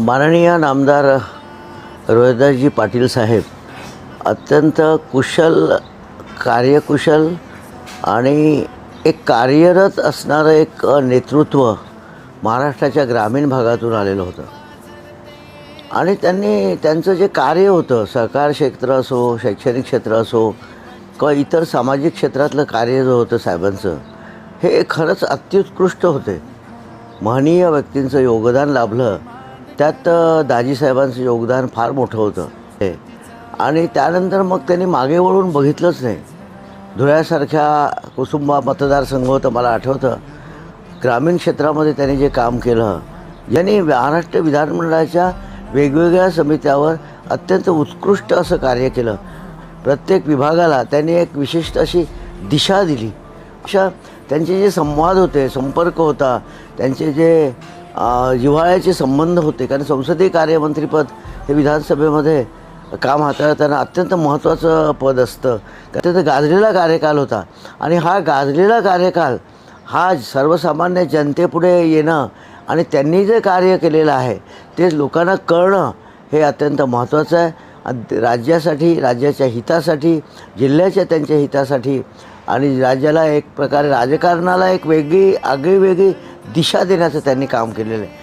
माननीय नामदार रोहिदासजी पाटील साहेब अत्यंत कुशल कार्यकुशल आणि एक कार्यरत असणारं एक नेतृत्व महाराष्ट्राच्या ग्रामीण भागातून आलेलं होतं. आणि त्यांनी त्यांचं जे कार्य होतं सहकार क्षेत्र असो शैक्षणिक क्षेत्र असो किंवा इतर सामाजिक क्षेत्रातलं कार्य जो होतं साहेबांचं हे खरंच अत्युत्कृष्ट होते. महनीय व्यक्तींचं योगदान लाभलं. त्यात दाजीसाहेबांचं योगदान फार मोठं होतं. हे. आणि त्यानंतर मग त्यांनी मागे वळून बघितलंच नाही. धुळ्यासारख्या कुसुंबा मतदारसंघ होतं मला आठवतं. ग्रामीण क्षेत्रामध्ये त्यांनी जे काम केलं यांनी महाराष्ट्र विधानमंडळाच्या वेगवेगळ्या समित्यावर अत्यंत उत्कृष्ट असं कार्य केलं. प्रत्येक विभागाला त्यांनी एक विशिष्ट अशी दिशा दिली. अशा त्यांचे जे संवाद होते संपर्क होता त्यांचे जे जिव्हाळ्याचे संबंध होते. कारण संसदीय कार्यमंत्रीपद हे विधानसभेमध्ये काम हाताळताना अत्यंत महत्त्वाचं पद असतं. अत्यंत गाजलेला कार्यकाल होता. आणि हा गाजलेला कार्यकाल हा सर्वसामान्य जनतेपुढे येणं आणि त्यांनी जे कार्य केलेलं आहे ते लोकांना कळणं हे अत्यंत महत्त्वाचं आहे. आणि राज्यासाठी राज्याच्या हितासाठी जिल्ह्याच्या त्यांच्या हितासाठी आणि राज्याला एक प्रकारे राजकारणाला एक वेगळी आगळी वेगळी दिशा देण्याचं त्यांनी काम केलेलं आहे.